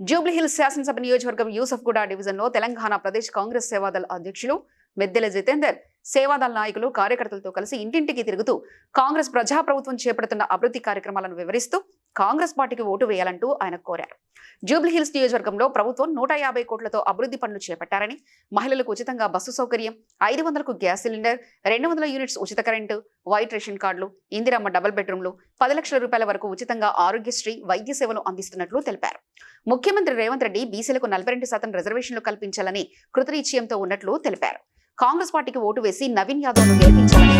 జూబ్లీహిల్స్ శాసనసభ నియోజకవర్గం యూసఫ్గూడ డివిజన్లో తెలంగాణ ప్రదేశ్ కాంగ్రెస్ సేవాదళ అధ్యక్షులు మెద్దెల జితేందర్ సేవాదళ నాయకులు కార్యకర్తలతో కలిసి ఇంటింటికి తిరుగుతూ కాంగ్రెస్ ప్రజాప్రభుత్వం చేపడుతున్న అభివృద్ధి కార్యక్రమాలను వివరిస్తూ కాంగ్రెస్ పార్టీకి ఓటు వేయాలంటూ ఆయన కోరారు. జూబ్లీహిల్స్ నియోజకవర్గంలో ప్రభుత్వం నూట యాభై కోట్లతో అభివృద్ధి పనులు చేపట్టారని మహిళలకు ఉచితంగా బస్సు సౌకర్యం ఐదు వందలకు గ్యాస్ సిలిండర్ రెండు వందల యూనిట్స్ ఉచిత కరెంటు వైట్ రేషన్ కార్డులు ఇందిరమ్మ డబుల్ బెడ్రూమ్లు పది లక్షల రూపాయల వరకు ఉచితంగా ఆరోగ్యశ్రీ వైద్య సేవలు అందిస్తున్నట్లు తెలిపారు. ముఖ్యమంత్రి రేవంత్ రెడ్డి బీసీలకు నలభై రెండు శాతం రిజర్వేషన్లు కల్పించాలని కృతనిశ్చయంతో ఉన్నట్లు తెలిపారు. కాంగ్రెస్ పార్టీకి ఓటు వేసి నవీన్ యాదవ్ను గెలిపించాలని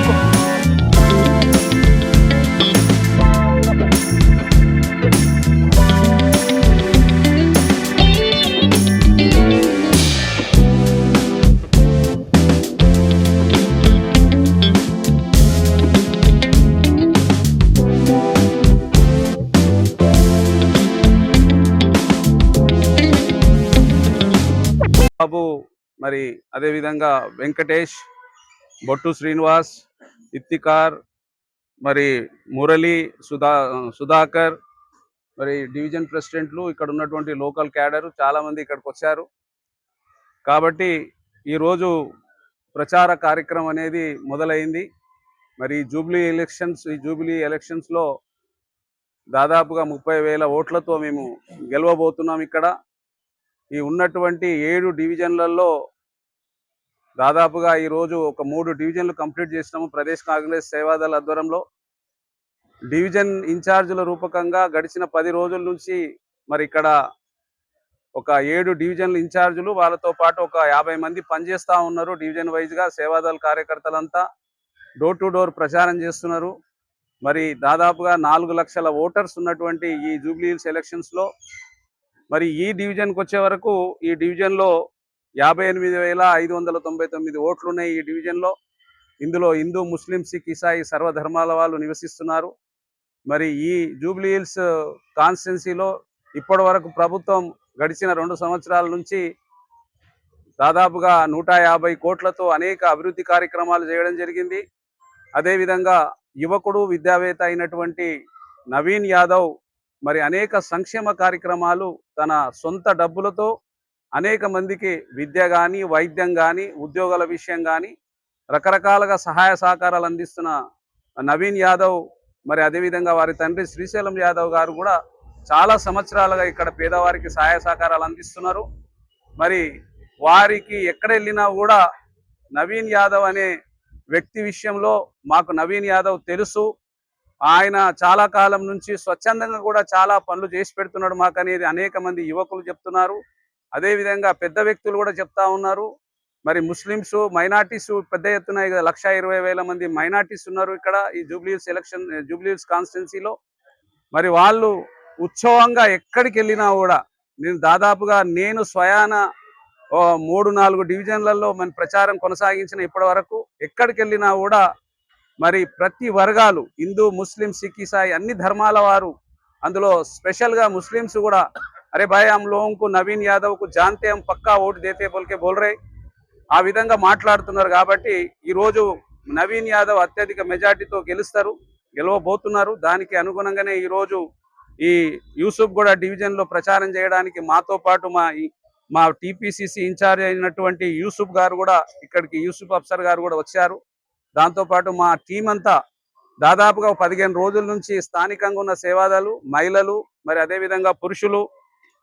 బాబు మరి అదేవిధంగా వెంకటేష్ బొట్టు శ్రీనివాస్ ఇత్తికార్ మరి మురళి సుధా సుధాకర్ మరి డివిజన్ ప్రెసిడెంట్లు ఇక్కడ ఉన్నటువంటి లోకల్ క్యాడర్ చాలామంది ఇక్కడికి వచ్చారు. కాబట్టి ఈరోజు ప్రచార కార్యక్రమం అనేది మొదలైంది. మరి జూబ్లీ ఎలక్షన్స్ ఈ జూబ్లీ ఎలక్షన్స్లో దాదాపుగా ముప్పై వేల ఓట్లతో మేము గెలవబోతున్నాం ఇక్కడ. ఈ ఉన్నటువంటి ఏడు డివిజన్లలో దాదాపుగా ఈరోజు ఒక మూడు డివిజన్లు కంప్లీట్ చేసినాము. ప్రదేశ్ కాంగ్రెస్ సేవాదళ ఆధ్వర్యంలో. డివిజన్ ఇన్ఛార్జీల రూపకంగా గడిచిన పది రోజుల నుంచి మరి ఇక్కడ ఒక ఏడు డివిజన్ల ఇన్ఛార్జీలు వాళ్ళతో పాటు ఒక యాభై మంది పనిచేస్తూ ఉన్నారు. డివిజన్ వైజ్గా సేవాదళ కార్యకర్తలంతా డోర్ టు డోర్ ప్రచారం చేస్తున్నారు. మరి దాదాపుగా నాలుగు లక్షల ఓటర్స్ ఉన్నటువంటి ఈ జూబ్లీ హిల్స్ ఎలక్షన్స్లో మరి ఈ డివిజన్కి వచ్చే వరకు ఈ డివిజన్లో యాభై ఎనిమిది వేల ఐదు వందల తొంభై తొమ్మిది ఓట్లు ఉన్నాయి ఈ డివిజన్లో ఇందులో హిందూ ముస్లిం సిక్ ఇసాయి సర్వధర్మాల వాళ్ళు నివసిస్తున్నారు. మరి ఈ జూబ్లీ హిల్స్ కాన్స్టిట్యున్సీలో ఇప్పటి వరకు ప్రభుత్వం గడిచిన రెండు సంవత్సరాల నుంచి దాదాపుగా నూట యాభై కోట్లతో అనేక అభివృద్ధి కార్యక్రమాలు చేయడం జరిగింది. అదేవిధంగా యువకుడు విద్యావేత్త అయినటువంటి నవీన్ యాదవ్ మరి అనేక సంక్షేమ కార్యక్రమాలు తన సొంత డబ్బులతో అనేక మందికి విద్య కానీ వైద్యం కానీ ఉద్యోగాల విషయం కానీ రకరకాలుగా సహాయ సహకారాలు అందిస్తున్న నవీన్ యాదవ్ మరి అదేవిధంగా వారి తండ్రి శ్రీశైలం యాదవ్ గారు కూడా చాలా సంవత్సరాలుగా ఇక్కడ పేదవారికి సహాయ సహకారాలు అందిస్తున్నారు. మరి వారికి ఎక్కడ వెళ్ళినా కూడా నవీన్ యాదవ్ అనే వ్యక్తి విషయంలో మాకు నవీన్ యాదవ్ తెలుసు. ఆయన చాలా కాలం నుంచి స్వచ్ఛందంగా కూడా చాలా పనులు చేసి పెడుతున్నాడు మాకు అనేది అనేక మంది యువకులు చెప్తున్నారు. అదేవిధంగా పెద్ద వ్యక్తులు కూడా చెప్తా ఉన్నారు. మరి ముస్లిమ్స్ మైనార్టీస్ పెద్ద ఎత్తున లక్ష ఇరవై వేల మంది మైనార్టీస్ ఉన్నారు ఇక్కడ ఈ జూబ్లీహిల్స్ ఎలక్షన్ జూబ్లీహిల్స్ కాన్స్టిట్యున్సీలో. మరి వాళ్ళు ఉత్సవంగా ఎక్కడికి వెళ్ళినా కూడా నేను దాదాపుగా నేను స్వయాన ఓ మూడు నాలుగు డివిజన్లలో మన ప్రచారం కొనసాగించిన ఇప్పటి వరకు ఎక్కడికి వెళ్ళినా కూడా మరి ప్రతి వర్గాలు హిందూ ముస్లిం సిక్ ఇసాయి అన్ని ధర్మాల వారు. అందులో స్పెషల్గా ముస్లిమ్స్ కూడా అరే భాయ్ హమ్ లోగోं నవీన్ యాదవ్కు జాన్తే పక్కా ఓటు దేతే బోల్కే బోల్రే ఆ విధంగా మాట్లాడుతున్నారు కాబట్టి ఈ రోజు నవీన్ యాదవ్ అత్యధిక మెజార్టీతో గెలుస్తారు గెలవబోతున్నారు. దానికి అనుగుణంగానే ఈ రోజు ఈ యూసుఫ్ కూడా డివిజన్లో ప్రచారం చేయడానికి మాతో పాటు మా మా టీపీసీసీ ఇన్ఛార్జ్ అయినటువంటి యూసుఫ్ గారు కూడా ఇక్కడికి యూసుఫ్ అఫ్సర్ గారు కూడా వచ్చారు. దాంతోపాటు మా టీం అంతా దాదాపుగా పదిహేను రోజుల నుంచి స్థానికంగా ఉన్న సేవాదాలు మహిళలు మరి అదేవిధంగా పురుషులు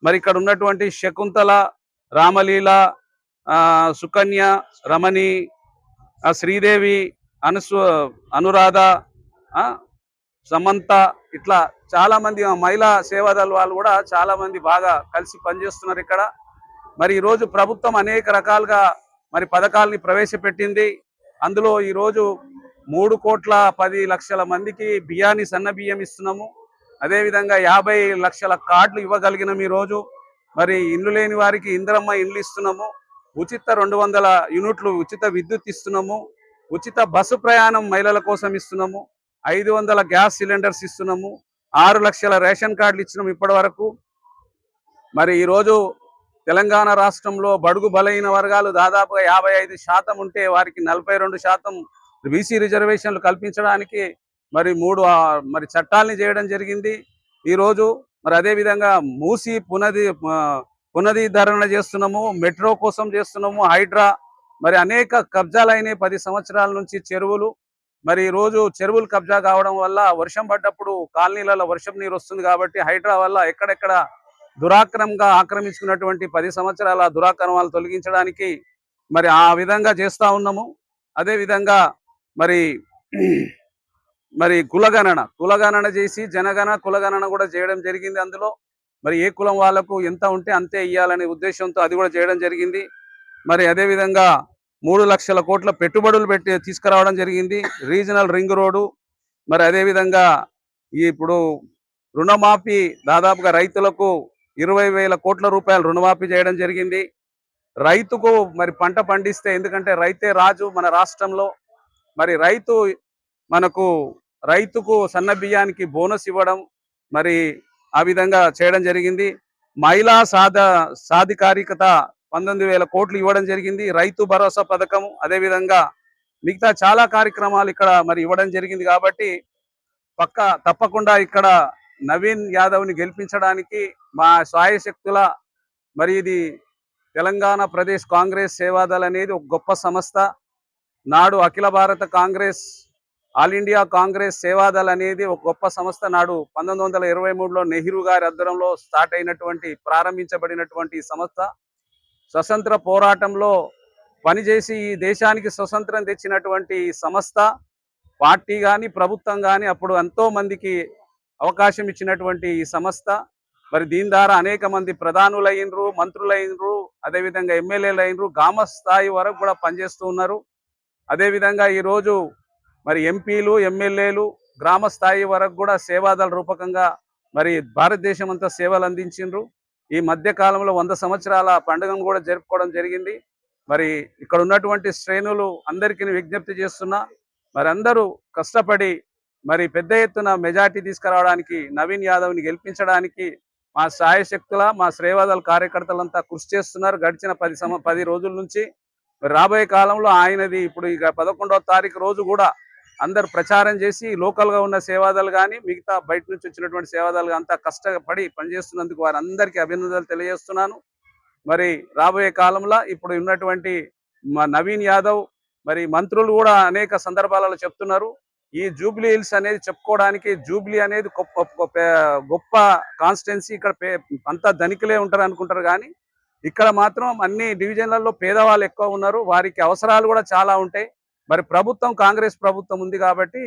మరి ఇక్కడ ఉన్నటువంటి శకుంతల రామలీల ఆ, సుకన్య రమణి శ్రీదేవి అనుసు అనురాధ ఆ, సమంత ఇట్లా చాలా మంది మహిళా సేవాదాలు వాళ్ళు కూడా చాలా మంది బాగా కలిసి పనిచేస్తున్నారు ఇక్కడ. మరి ఈరోజు ప్రభుత్వం అనేక రకాలుగా మరి పథకాలని ప్రవేశపెట్టింది. అందులో ఈరోజు మూడు కోట్ల పది లక్షల మందికి బియ్యాన్ని సన్న బియ్యం ఇస్తున్నాము. అదేవిధంగా యాభై లక్షల కార్డులు ఇవ్వగలిగినాం ఈరోజు. మరి ఇండ్లు లేని వారికి ఇందిరమ్మ ఇండ్లు ఇస్తున్నాము. ఉచిత రెండు వందల యూనిట్లు ఉచిత విద్యుత్ ఇస్తున్నాము. ఉచిత బస్సు ప్రయాణం మహిళల కోసం ఇస్తున్నాము. ఐదు వందల గ్యాస్ సిలిండర్స్ ఇస్తున్నాము. ఆరు లక్షల రేషన్ కార్డులు ఇచ్చినాము ఇప్పటి వరకు. మరి ఈరోజు తెలంగాణ రాష్ట్రంలో బడుగు బలైన వర్గాలు దాదాపుగా యాభై ఐదు శాతం ఉంటే వారికి నలభై రెండు శాతం బీసీ రిజర్వేషన్లు కల్పించడానికి మరి మూడు మరి చట్టాలని చేయడం జరిగింది. ఈరోజు మరి అదే విధంగా మూసి పునది ఆ, పునరుద్ధరణ చేస్తున్నాము మెట్రో కోసం చేస్తున్నాము హైడ్రా మరి అనేక కబ్జాలైన పది సంవత్సరాల నుంచి చెరువులు. మరి ఈరోజు రోజు చెరువులు కబ్జా కావడం వల్ల వర్షం పడ్డప్పుడు కాలనీలలో వర్షం నీరు వస్తుంది కాబట్టి హైడ్రా వల్ల ఎక్కడెక్కడ దురాక్రమంగా ఆక్రమించుకున్నటువంటి పది సంవత్సరాల దురాక్రమాలు తొలగించడానికి మరి ఆ విధంగా చేస్తా ఉన్నాము. అదే విధంగా మరి మరి కులగణన కులగణన చేసి జనగణ కులగణన కూడా చేయడం జరిగింది అందులో. మరి ఏ కులం వాళ్ళకు ఎంత ఉంటే అంతే ఇవ్వాలనే ఉద్దేశంతో అది కూడా చేయడం జరిగింది. మరి అదే విధంగా మూడు లక్షల కోట్ల పెట్టుబడులు పెట్టి తీసుకురావడం జరిగింది. Regional ring road. మరి అదే విధంగా ఇప్పుడు రుణమాఫీ దాదాపుగా రైతులకు ఇరవై వేల కోట్ల రూపాయలు రుణమాఫీ చేయడం జరిగింది. రైతుకు మరి పంట పండిస్తే ఎందుకంటే రైతే రాజు మన రాష్ట్రంలో. మరి రైతు మనకు రైతుకు సన్న బియ్యానికి బోనస్ ఇవ్వడం మరి ఆ విధంగా చేయడం జరిగింది. మహిళా సాధ సాధికారికత పంతొమ్మిది వేల కోట్లు ఇవ్వడం జరిగింది. రైతు భరోసా పథకం అదే విధంగా మిగతా చాలా కార్యక్రమాలు ఇక్కడ మరి ఇవ్వడం జరిగింది కాబట్టి పక్క తప్పకుండా ఇక్కడ నవీన్ యాదవ్ని గెలిపించడానికి మా సాయశక్తుల మరి ఇది తెలంగాణ ప్రదేశ్ కాంగ్రెస్ సేవాదళ అనేది ఒక గొప్ప సంస్థ. నాడు Akhila Bharata Congress all India Congress Seva Dal అనేది ఒక గొప్ప సంస్థ. నాడు పంతొమ్మిది వందల ఇరవై మూడులో నెహ్రూ గారి ఆధ్వర్యంలో స్టార్ట్ అయినటువంటి ప్రారంభించబడినటువంటి సంస్థ. స్వతంత్ర పోరాటంలో పనిచేసి ఈ దేశానికి స్వతంత్రం తెచ్చినటువంటి సంస్థ. పార్టీ కానీ ప్రభుత్వం కానీ అప్పుడు ఎంతో మందికి అవకాశం ఇచ్చినటువంటి ఈ సంస్థ. మరి దీని ద్వారా అనేక మంది ప్రధానులు అయినరు అదేవిధంగా ఎమ్మెల్యేలు అయినరు గ్రామ స్థాయి వరకు కూడా పనిచేస్తూ ఉన్నారు. అదేవిధంగా ఈరోజు మరి ఎంపీలు ఎమ్మెల్యేలు గ్రామ స్థాయి వరకు కూడా సేవాదళ రూపకంగా మరి భారతదేశం అంతా సేవలు అందించిండ్రు. ఈ మధ్య కాలంలో వంద సంవత్సరాల పండుగను కూడా జరుపుకోవడం జరిగింది. మరి ఇక్కడ ఉన్నటువంటి శ్రేణులు అందరికీ విజ్ఞప్తి చేస్తున్నా మరి అందరూ కష్టపడి మరి పెద్ద ఎత్తున మెజార్టీ తీసుకురావడానికి నవీన్ యాదవ్ని గెలిపించడానికి మా సాయశక్తుల మా శ్రేవాదల కార్యకర్తలంతా కృషి చేస్తున్నారు. గడిచిన పది సమ పది రోజుల నుంచి రాబోయే కాలంలో ఆయనది ఇప్పుడు ఇక పదకొండవ తారీఖు రోజు కూడా అందరు ప్రచారం చేసి లోకల్గా ఉన్న సేవాదాలు కానీ మిగతా బయట నుంచి వచ్చినటువంటి సేవాదాలు అంతా కష్టపడి పనిచేస్తున్నందుకు వారందరికీ అభినందనలు తెలియజేస్తున్నాను. మరి రాబోయే కాలంలో ఇప్పుడు ఉన్నటువంటి మా నవీన్ యాదవ్ మరి మంత్రులు కూడా అనేక సందర్భాలలో చెప్తున్నారు. ఈ జూబ్లీ హిల్స్ అనేది చెప్పుకోవడానికి జూబ్లీ అనేది గొప్ప గొప్ప- కాన్స్టిట్యున్సీ. ఇక్కడ పే- అంతా ధనికులే ఉంటారు అనుకుంటారు కానీ ఇక్కడ మాత్రం అన్ని డివిజన్లలో పేదవాళ్ళు ఎక్కువ ఉన్నారు. వారికి అవసరాలు కూడా చాలా ఉంటాయి. మరి ప్రభుత్వం కాంగ్రెస్ ప్రభుత్వం ఉంది కాబట్టి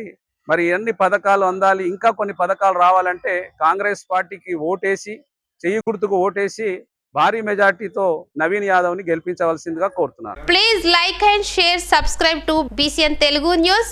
మరి ఎన్ని పథకాలు అందాలి ఇంకా కొన్ని పథకాలు రావాలంటే కాంగ్రెస్ పార్టీకి ఓటేసి చెయ్యి గుర్తుకు ఓటేసి భారీ మెజార్టీతో నవీన్ యాదవ్ని గెలిపించవలసిందిగా కోరుతున్నారు please like and share subscribe to BCN Telugu news